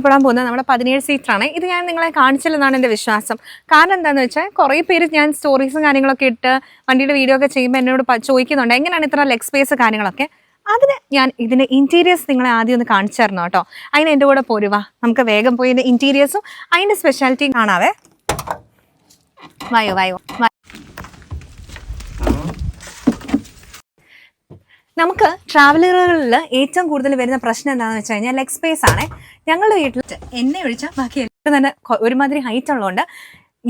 ഇഷ്ടപ്പെടാൻ പോകുന്നത് നമ്മുടെ പതിനേഴ് സീറ്ററാണ്. ഇത് ഞാൻ നിങ്ങളെ കാണിച്ചില്ലെന്നാണ് എന്റെ വിശ്വാസം. കാരണം എന്താണെന്ന് വെച്ചാൽ കുറേ പേര് ഞാൻ സ്റ്റോറീസും കാര്യങ്ങളൊക്കെ ഇട്ട് വണ്ടിയുടെ വീഡിയോ ഒക്കെ ചെയ്യുമ്പോൾ എന്നോട് ചോദിക്കുന്നുണ്ട് എങ്ങനെയാണ് ഇത്ര ലെഗ് സ്പേസ് കാര്യങ്ങളൊക്കെ? അതിന് ഞാൻ ഇതിന്റെ ഇന്റീരിയേഴ്സ് നിങ്ങളെ ആദ്യം ഒന്ന് കാണിച്ചു തരണം കേട്ടോ. അതിന് എന്റെ കൂടെ പോരുവാ നമുക്ക് വേഗം പോയി ഇന്റീരിയേഴ്സും അതിന്റെ സ്പെഷ്യാലിറ്റിയും കാണാവേ. വായോ വായോ. നമുക്ക് ട്രാവലറുകളിൽ ഏറ്റവും കൂടുതൽ വരുന്ന പ്രശ്നം എന്താണെന്ന് വെച്ച് കഴിഞ്ഞാൽ ലെഗ് സ്പേസ് ആണ്. ഞങ്ങളുടെ വീട്ടിൽ എന്നെ ഒഴിച്ചാൽ ബാക്കി എല്ലാവർക്കും തന്നെ ഒരുമാതിരി ഹൈറ്റ് ഉള്ളതുകൊണ്ട്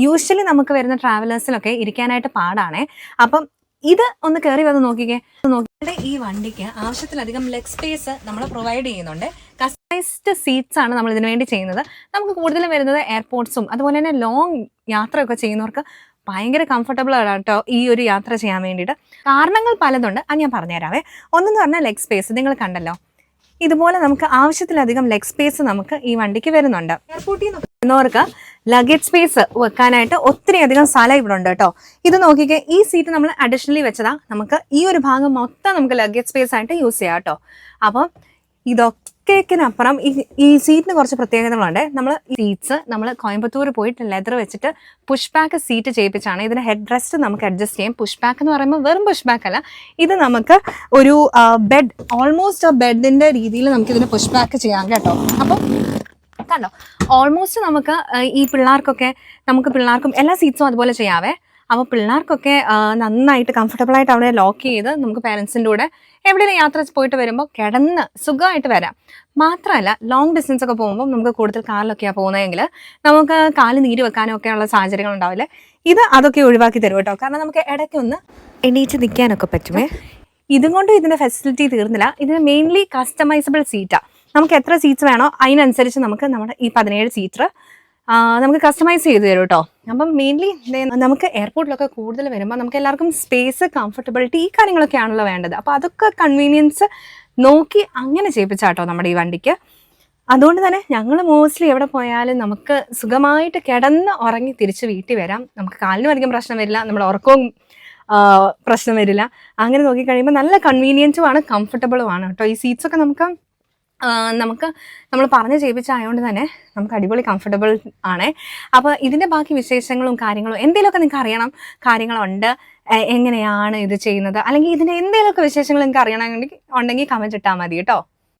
യൂഷ്വലി നമുക്ക് വരുന്ന ട്രാവലേഴ്സിലൊക്കെ ഇരിക്കാനായിട്ട് പാടാണേ. അപ്പം ഇത് ഒന്ന് കയറി വന്ന് നോക്കിക്കേ. നോക്കിയിട്ട് ഈ വണ്ടിക്ക് ആവശ്യത്തിലധികം ലെഗ് സ്പേസ് നമ്മൾ പ്രൊവൈഡ് ചെയ്യുന്നുണ്ട്. കസ്റ്റമൈസ്ഡ് സീറ്റ്സ് ആണ് നമ്മൾ ഇതിനു വേണ്ടി ചെയ്യുന്നത്. നമുക്ക് കൂടുതലും വരുന്നത് എയർപോർട്ട്സും അതുപോലെ തന്നെ ലോങ് യാത്രയൊക്കെ ചെയ്യുന്നവർക്ക് ഭയങ്കര കംഫർട്ടബിൾ ആണ് കേട്ടോ ഈ ഒരു യാത്ര ചെയ്യാൻ വേണ്ടിയിട്ട്. കാരണങ്ങൾ പലതുണ്ട്. അത് ഞാൻ പറഞ്ഞുതരാവേ. ഒന്നെന്ന് പറഞ്ഞാൽ ലെഗ് സ്പേസ് നിങ്ങൾ കണ്ടല്ലോ. ഇതുപോലെ നമുക്ക് ആവശ്യത്തിലധികം ലെഗ് സ്പേസ് നമുക്ക് ഈ വണ്ടിക്ക് വരുന്നുണ്ട്. എയർപോർട്ടിൽ നിന്ന് വരുന്നവർക്ക് ലഗേജ് സ്പേസ് വെക്കാനായിട്ട് ഒത്തിരി അധികം സ്ഥലം ഇവിടെ ഉണ്ട് കേട്ടോ. ഇത് നോക്കിക്കേ ഈ സീറ്റ് നമ്മൾ അഡീഷണലി വെച്ചതാ. നമുക്ക് ഈ ഒരു ഭാഗം മൊത്തം നമുക്ക് ലഗേജ് സ്പേസ് ആയിട്ട് യൂസ് ചെയ്യാം കേട്ടോ. അപ്പം ഇതൊക്കേക്കിനപ്പുറം ഈ ഈ സീറ്റിന് കുറച്ച് പ്രത്യേകതകളുണ്ട്. നമ്മൾ സീറ്റ്സ് നമ്മൾ കോയമ്പത്തൂർ പോയിട്ട് ലെതർ വെച്ചിട്ട് പുഷ് ബാക്ക് സീറ്റ് ചെയ്യിപ്പിച്ചാണ് ഇതിന് ഹെഡ് റെസ്റ്റ് നമുക്ക് അഡ്ജസ്റ്റ് ചെയ്യാം. പുഷ് ബാക്ക് എന്ന് പറയുമ്പോൾ വെറും പുഷ് ബാക്ക് അല്ല. ഇത് നമുക്ക് ഒരു ബെഡ് ഓൾമോസ്റ്റ് ആ ബെഡിന്റെ രീതിയിൽ നമുക്ക് ഇതിന് പുഷ് ബാക്ക് ചെയ്യാം കേട്ടോ. അപ്പം കണ്ടോ? ഓൾമോസ്റ്റ് നമുക്ക് ഈ പിള്ളേർക്കൊക്കെ നമുക്ക് പിള്ളേർക്കും എല്ലാ സീറ്റ്സും അതുപോലെ ചെയ്യാവേ. അപ്പോൾ പിള്ളേർക്കൊക്കെ നന്നായിട്ട് കംഫർട്ടബിൾ ആയിട്ട് അവിടെ ലോക്ക് ചെയ്ത് നമുക്ക് പേരൻസിന്റെ കൂടെ എവിടെയെങ്കിലും യാത്ര പോയിട്ട് വരുമ്പോൾ കിടന്ന് സുഖമായിട്ട് വരാം. മാത്രമല്ല ലോങ് ഡിസ്റ്റൻസ് ഒക്കെ പോകുമ്പോൾ നമുക്ക് കൂടുതൽ കാറിലൊക്കെയാണ് പോകുന്നതെങ്കിൽ നമുക്ക് കാൽ നീര് വെക്കാനും ഉള്ള സാഹചര്യങ്ങൾ ഉണ്ടാവില്ലേ? ഇത് അതൊക്കെ ഒഴിവാക്കി തരും കേട്ടോ കാരണം നമുക്ക് ഇടയ്ക്കൊന്ന് എണീച്ച് നിൽക്കാനൊക്കെ പറ്റുമേ. ഇതും കൊണ്ട് ഇതിന്റെ ഫെസിലിറ്റി തീർന്നില്ല. ഇതിന് മെയിൻലി കസ്റ്റമൈസബിൾ സീറ്റാണ് നമുക്ക് എത്ര സീറ്റ്സ് വേണോ അതിനനുസരിച്ച് നമുക്ക് നമ്മുടെ ഈ പതിനേഴ് സീറ്റർ നമുക്ക് കസ്റ്റമൈസ് ചെയ്ത് തരും കേട്ടോ അപ്പം മെയിൻലി നമുക്ക് എയർപോർട്ടിലൊക്കെ കൂടുതൽ വരുമ്പോൾ നമുക്ക് എല്ലാവർക്കും സ്പേസ് കംഫർട്ടബിലിറ്റി ഈ കാര്യങ്ങളൊക്കെയാണല്ലോ വേണ്ടത്. അപ്പോൾ അതൊക്കെ കൺവീനിയൻസ് നോക്കി അങ്ങനെ ചെയ്യിപ്പിച്ചാട്ടോ നമ്മുടെ ഈ വണ്ടിക്ക്. അതുകൊണ്ട് തന്നെ ഞങ്ങൾ മോസ്റ്റ്ലി എവിടെ പോയാലും നമുക്ക് സുഖമായിട്ട് കിടന്ന് ഉറങ്ങി തിരിച്ച് വീട്ടിൽ വരാം. നമുക്ക് കാലിനും അധികം പ്രശ്നം വരില്ല നമ്മുടെ ഉറക്കവും പ്രശ്നം വരില്ല. അങ്ങനെ നോക്കിക്കഴിയുമ്പോൾ നല്ല കൺവീനിയന്റും ആണ് കംഫർട്ടബിളും ആണ് കേട്ടോ. ഈ സീറ്റ്സൊക്കെ നമുക്ക് നമുക്ക് നമ്മൾ പറഞ്ഞ് ചെയ്യിപ്പിച്ചായതുകൊണ്ട് തന്നെ നമുക്ക് അടിപൊളി കംഫർട്ടബിൾ ആണ്. അപ്പോൾ ഇതിന്റെ ബാക്കി വിശേഷങ്ങളും കാര്യങ്ങളും എന്തെങ്കിലുമൊക്കെ നിങ്ങൾക്ക് അറിയണം. കാര്യങ്ങളുണ്ട്. എങ്ങനെയാണ് ഇത് ചെയ്യുന്നത്? അല്ലെങ്കിൽ ഇതിന്റെ എന്തെങ്കിലുമൊക്കെ വിശേഷങ്ങൾ നിങ്ങൾക്ക് അറിയണമെങ്കിൽ ഉണ്ടെങ്കിൽ കമന്റ് ഇട്ടാൽ മതി കേട്ടോ.